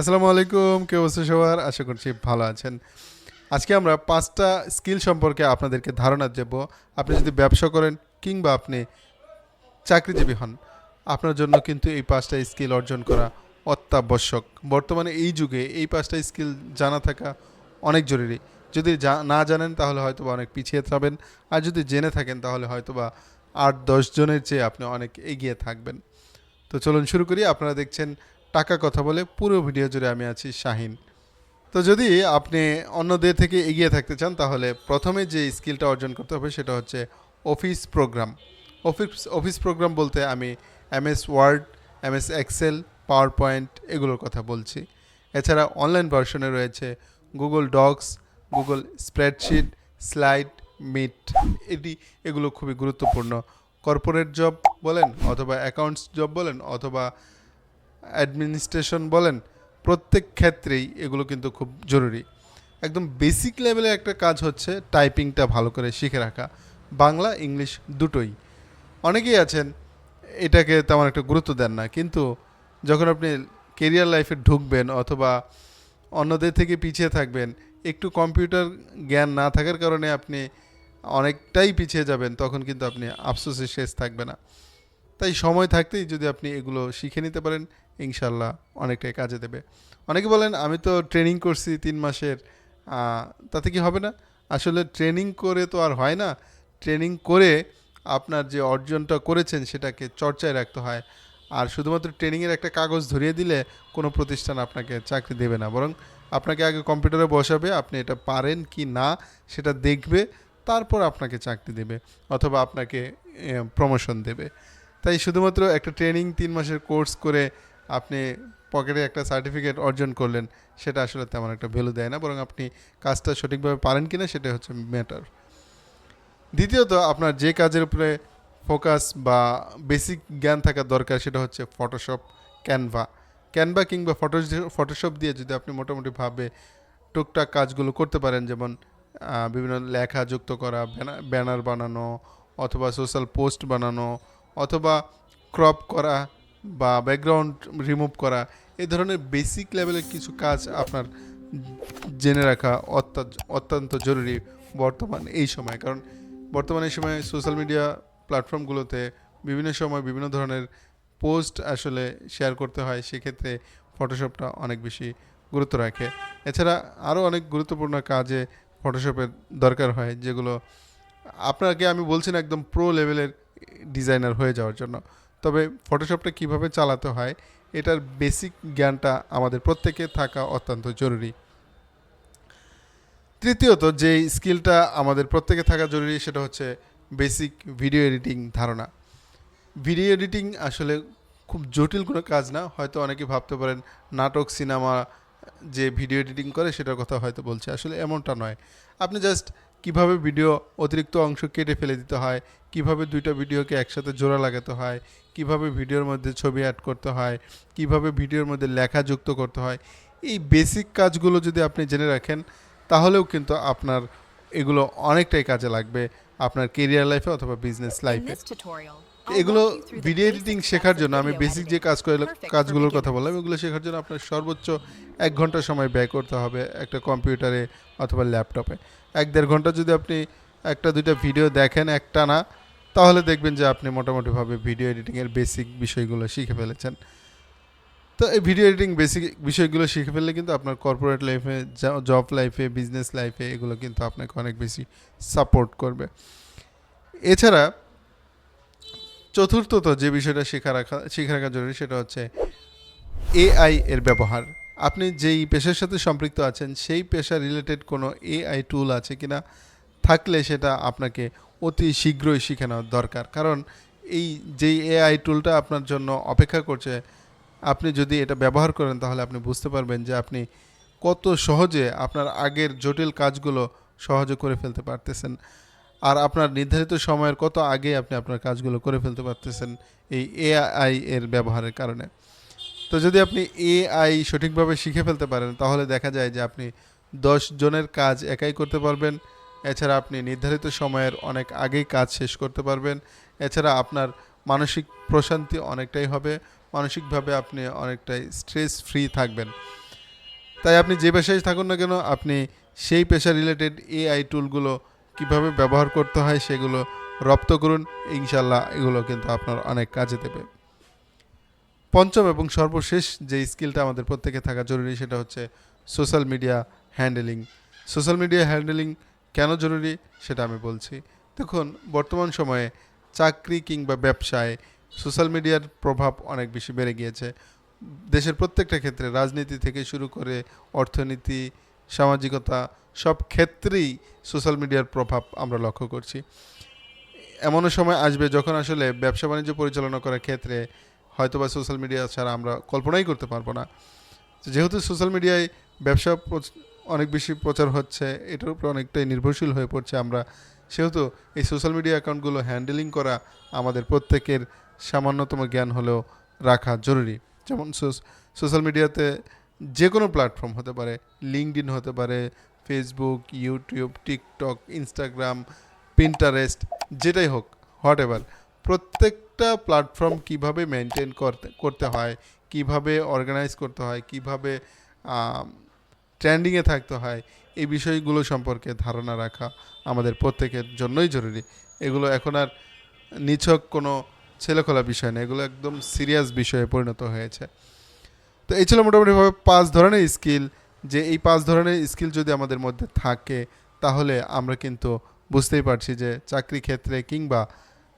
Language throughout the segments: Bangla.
আসসালামু আলাইকুম কেউ আছে সবার? আশা করছি ভালো আছেন। আজকে আমরা পাঁচটা স্কিল সম্পর্কে আপনাদেরকে ধারণা দেব। আপনি যদি ব্যবসা করেন কিংবা আপনি চাকরিজীবী হন, আপনার জন্য কিন্তু এই পাঁচটা স্কিল অর্জন করা অত্যাবশ্যক। বর্তমানে এই যুগে এই পাঁচটা স্কিল জানা থাকা অনেক জরুরি। যদি না জানেন তাহলে হয়তো বা অনেক পিছিয়ে থাকবেন। আর যদি জেনে থাকেন তাহলে হয়তো বা আট দশ জনের চেয়ে আপনি অনেক এগিয়ে থাকবেন। তো চলুন শুরু করি। আপনারা দেখছেন টাকা কথা বলে পুরো ভিডিও জুড়ে আমি আছি শাহিন। তো যদি আপনি অন্যদের থেকে এগিয়ে থাকতে চান, তাহলে প্রথমে যে স্কিলটা অর্জন করতে হবে সেটা হচ্ছে office program. Office office program বলতে আমি MS Word, MS Excel power point এগুলোর কথা বলছি। এছাড়া অনলাইন ভার্সনে রয়েছে Google docs, Google spreadsheet, slide, meet এটি এগুলো খুবই গুরুত্বপূর্ণ। কর্পোরেট জব বলেন অথবা অ্যাকাউন্টস জব বলেন অথবা অ্যাডমিনিস্ট্রেশন বলেন, প্রত্যেক ক্ষেত্রেই এগুলো কিন্তু খুব জরুরি। একদম বেসিক লেভেলের একটা কাজ হচ্ছে টাইপিংটা ভালো করে শিখে রাখা। বাংলা, ইংলিশ দুটোই। অনেকেই আছেন, এটাকে তেমন একটা গুরুত্ব দেন না, কিন্তু যখন আপনি কেরিয়ার লাইফে ঢুকবেন অথবা অন্যদের থেকে পিছিয়ে থাকবেন, একটু কম্পিউটার জ্ঞান না থাকার কারণে আপনি অনেকটাই পিছিয়ে যাবেন, তখন কিন্তু আপনি আফসোসের শেষ থাকবে না। তাই সময় থাকতেই যদি আপনি এগুলো শিখে নিতে পারেন ইনশাল্লাহ অনেকটাই কাজে দেবে। অনেকে বলেন, আমি তো ট্রেনিং করছি তিন মাসের। তাতে কি হবে না? আসলে ট্রেনিং করে তো আর হয় না। ট্রেনিং করে আপনার যে অর্জনটা করেছেন, সেটাকে চর্চায় রাখতে হয়। আর শুধুমাত্র ট্রেনিংয়ের একটা কাগজ ধরিয়ে দিলে কোনো প্রতিষ্ঠান আপনাকে চাকরি দেবে না। বরং আপনাকে আগে কম্পিউটারে বসাবে, আপনি এটা পারেন কি না সেটা দেখবে, তারপর আপনাকে চাকরি দেবে অথবা আপনাকে প্রমোশন দেবে। তাই শুধুমাত্র একটা ট্রেনিং তিন মাসের কোর্স করে আপনি পকেটে একটা সার্টিফিকেট অর্জন করলেন, সেটা আসলে তেমন একটা ভ্যালু দেয় না, বরং আপনি কাজটা সঠিকভাবে পারেন কি না সেটা হচ্ছে ম্যাটার দ্বিতীয়ত, আপনার যে কাজের উপরে ফোকাস বা বেসিক জ্ঞান থাকা দরকার সেটা হচ্ছে ফটোশপ ক্যানভা ক্যানভা কিংবা ফটো ফটোশপ দিয়ে যদি আপনি মোটামুটিভাবে টুকটাক কাজগুলো করতে পারেন, যেমন বিভিন্ন লেখা যুক্ত করা ব্যানার বানানো, অথবা সোশ্যাল পোস্ট বানানো অথবা ক্রপ করা বা ব্যাকগ্রাউন্ড রিমুভ করা, এই ধরনের বেসিক লেভেলের কিছু কাজ আপনার জেনে রাখা অত্যা- অত্যন্ত জরুরি বর্তমান এই সময়। কারণ বর্তমানে এই সময় সোশ্যাল মিডিয়া প্ল্যাটফর্মগুলোতে বিভিন্ন সময় বিভিন্ন ধরনের পোস্ট আসলে শেয়ার করতে হয়, সেক্ষেত্রে ফটোশপটা অনেক বেশি গুরুত্ব রাখে। এছাড়া আরও অনেক গুরুত্বপূর্ণ কাজে ফটোশপের দরকার হয়, যেগুলো আপনাকে আমি বলছি না একদম প্রো লেভেলের ডিজাইনার হয়ে যাওয়ার জন্য। তবে ফটোশপটা কীভাবে চালাতে হয়, এটার বেসিক জ্ঞানটা আমাদের প্রত্যেকে থাকা অত্যন্ত জরুরি। তৃতীয়ত যে স্কিলটা আমাদের প্রত্যেকে থাকা জরুরি, সেটা হচ্ছে বেসিক ভিডিও এডিটিং ধারণা। ভিডিও এডিটিং আসলে খুব জটিল কোনো কাজ না, হয়তো অনেকে ভাবতে পারেন, নাটক, সিনেমা যে ভিডিও এডিটিং করে সেটার কথা হয়তো বলছে। আসলে এমনটা নয়। আপনি জাস্ট কীভাবে ভিডিও অতিরিক্ত অংশ কেটে ফেলে দিতে হয় কীভাবে দুইটা ভিডিওকে একসাথে জোড়া লাগাতে হয় কীভাবে ভিডিওর মধ্যে ছবি অ্যাড করতে হয় কীভাবে ভিডিওর মধ্যে লেখা যুক্ত করতে হয় এই বেসিক কাজগুলো যদি আপনি জেনে রাখেন তাহলেও কিন্তু আপনার এগুলো অনেকটাই কাজে লাগবে আপনার কেরিয়ার লাইফে অথবা বিজনেস লাইফে এগুলো ভিডিও এডিটিং শেখার জন্য আমি বেসিক যে কাজ করে কাজগুলোর কথা বললাম এগুলো শেখার জন্য আপনার সর্বোচ্চ এক ঘণ্টা সময় ব্যয় করতে হবে একটা কম্পিউটারে অথবা ল্যাপটপে। এক দেড় ঘণ্টা যদি আপনি একটা দুইটা ভিডিও দেখেন একটা না তাহলে দেখবেন যে আপনি মোটামুটিভাবে ভিডিও এডিটিংয়ের বেসিক বিষয়গুলো শিখে ফেলেছেন। তো এই ভিডিও এডিটিং বেসিক বিষয়গুলো শিখে ফেললে কিন্তু আপনার কর্পোরেট লাইফে জব লাইফে বিজনেস লাইফে এগুলো কিন্তু আপনাকে অনেক বেশি সাপোর্ট করবে। এছাড়া চতুর্থত যে বিষয়টা শেখা রাখা, শিখে রাখা জরুরি সেটা হচ্ছে এআই এর ব্যবহার। আপনি যেই পেশার সাথে সম্পৃক্ত আছেন, সেই পেশা রিলেটেড কোনো এআই টুল আছে কিনা থাকলে সেটা আপনাকে অতি শীঘ্রই শিখে নেওয়া দরকার। কারণ এই যেই এআই টুলটা আপনার জন্য অপেক্ষা করছে, আপনি যদি এটা ব্যবহার করেন তাহলে আপনি বুঝতে পারবেন যে আপনি কত সহজে আপনার আগের জটিল কাজগুলো সহজে করে ফেলতে পারতেছেন। আর আপনার নির্ধারিত সময়ের কত আগে আপনি আপনার কাজগুলো করে ফেলতে পারতেছেন এই এআই এর ব্যবহারের কারণে। তো যদি আপনি এআই সঠিকভাবে শিখে ফেলতে পারেন, তাহলে দেখা যায় যে আপনি দশ জনের কাজ একাই করতে পারবেন। এছাড়া আপনি নির্ধারিত সময়ের অনেক আগেই কাজ শেষ করতে পারবেন। এছাড়া আপনার মানসিক প্রশান্তি অনেকটাই হবে। মানসিকভাবে আপনি অনেকটাই স্ট্রেস ফ্রি থাকবেন। তাই আপনি যে পেশায় থাকুন না কেন, আপনি সেই পেশা রিলেটেড এআই টুলগুলো কীভাবে ব্যবহার করতে হয় সেগুলো রপ্ত করুন। ইনশাল্লাহ এগুলো কিন্তু আপনার অনেক কাজে দেবে। পঞ্চম এবং সর্বশেষ যে স্কিলটা আমাদের প্রত্যেকে থাকা জরুরি সেটা হচ্ছে social media handling. Social media handling কেন জরুরি সেটা আমি বলছি। দেখুন, বর্তমান সময়ে চাকরি কিংবা ব্যবসায় সোশ্যাল মিডিয়ার প্রভাব অনেক বেশি বেড়ে গিয়েছে। দেশের প্রত্যেকটা ক্ষেত্রে রাজনীতি থেকে শুরু করে অর্থনীতি, সামাজিকতা সব ক্ষেত্রেই সোশ্যাল মিডিয়ার প্রভাব আমরা লক্ষ্য করছি। এমনও সময় আসবে যখন আসলে ব্যবসা বাণিজ্য পরিচালনা করার ক্ষেত্রে হয়তো বা সোশ্যাল মিডিয়া ছাড়া আমরা কল্পনাই করতে পারব না। যেহেতু সোশ্যাল মিডিয়ায় ব্যবসা অনেক বেশি প্রচার হচ্ছে, এটার উপরে অনেকটাই নির্ভরশীল হয়ে পড়ছে আমরা। সেহেতু এই সোশ্যাল মিডিয়া অ্যাকাউন্টগুলো হ্যান্ডেলিং করা আমাদের প্রত্যেকের সামান্যতম জ্ঞান হলেও রাখা জরুরি। যেমন সোশ্যাল মিডিয়াতে যে কোনো প্ল্যাটফর্ম হতে পারে লিঙ্কড হতে পারে Facebook YouTube TikTok Instagram Pinterest যেটাই হোক হোয়াট এভার প্রত্যেকটা প্ল্যাটফর্ম কীভাবে মেনটেন করতে করতে হয়, কীভাবে অর্গানাইজ করতে হয়, কীভাবে ট্রেন্ডিংয়ে থাকতে হয়, এই বিষয়গুলো সম্পর্কে ধারণা রাখা আমাদের প্রত্যেকের জন্যই জরুরি। এগুলো এখন আর নিছক কোনো ছেলেখোলা বিষয় না, এগুলো একদম সিরিয়াস বিষয়ে পরিণত হয়েছে। তো এই ছিল মোটামুটিভাবে পাঁচ ধরনের স্কিল যে এই পাঁচ ধরনের স্কিল যদি আমাদের মধ্যে থাকে, তাহলে আমরা কিন্তু বুঝতেই পারছি যে চাকরি ক্ষেত্রে কিংবা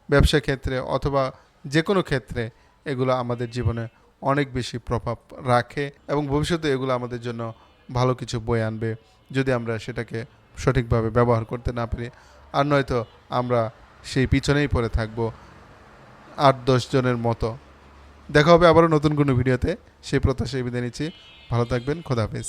ব্যবসা ক্ষেত্রে অথবা যে কোনো ক্ষেত্রে এগুলো আমাদের জীবনে অনেক বেশি প্রভাব রাখে এবং ভবিষ্যতে এগুলো আমাদের জন্য ভালো কিছু বয়ে আনবে যদি আমরা সেটাকে সঠিকভাবে ব্যবহার করতে না পারি। আর নয়তো আমরা সেই পিছনেই পড়ে থাকব আট দশ জনের মতো। দেখা হবে আবারও নতুন কোনো ভিডিওতে। সেই প্রত্যাশায় বিদায় নিচ্ছি। ভালো থাকবেন। খোদাহাফেজ